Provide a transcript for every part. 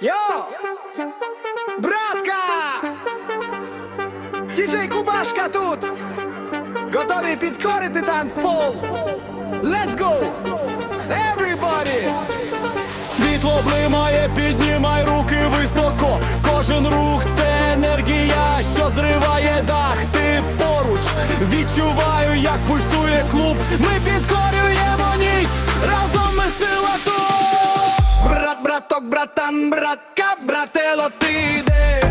Йо! Братка! Діджей Кубашка тут! Готові підкорити танцпол! Let's go! Everybody! Світло блимає, піднімай руки високо! Кожен рух це енергія, що зриває дах, ти поруч! Відчуваю, як пульсує клуб! Ми підкорюємо ніч! Разом ми сила тут! браток, братан, братка, братело, ти йдеш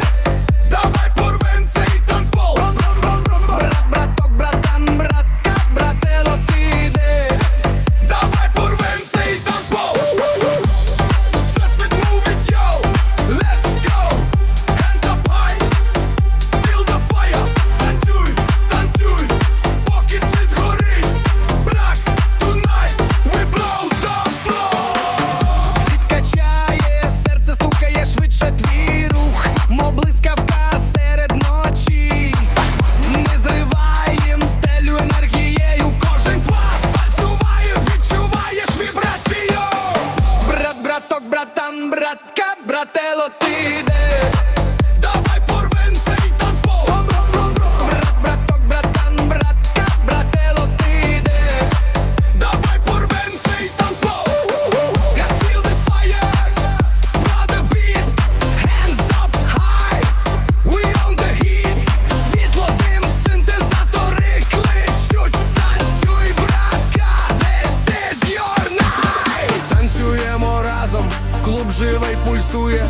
пульсує,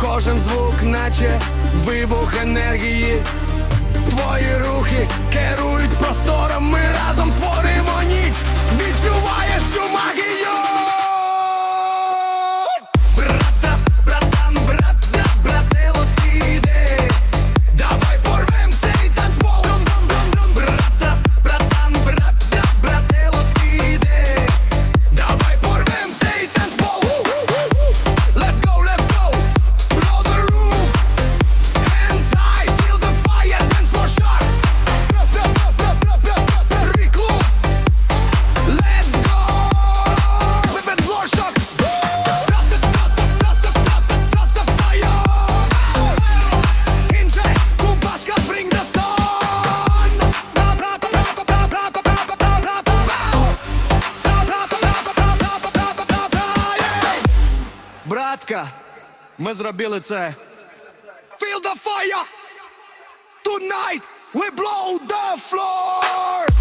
кожен звук, наче вибух енергії. Твої рухи керують простором. Ми зробили це. Feel the fire! Tonight we blow the floor!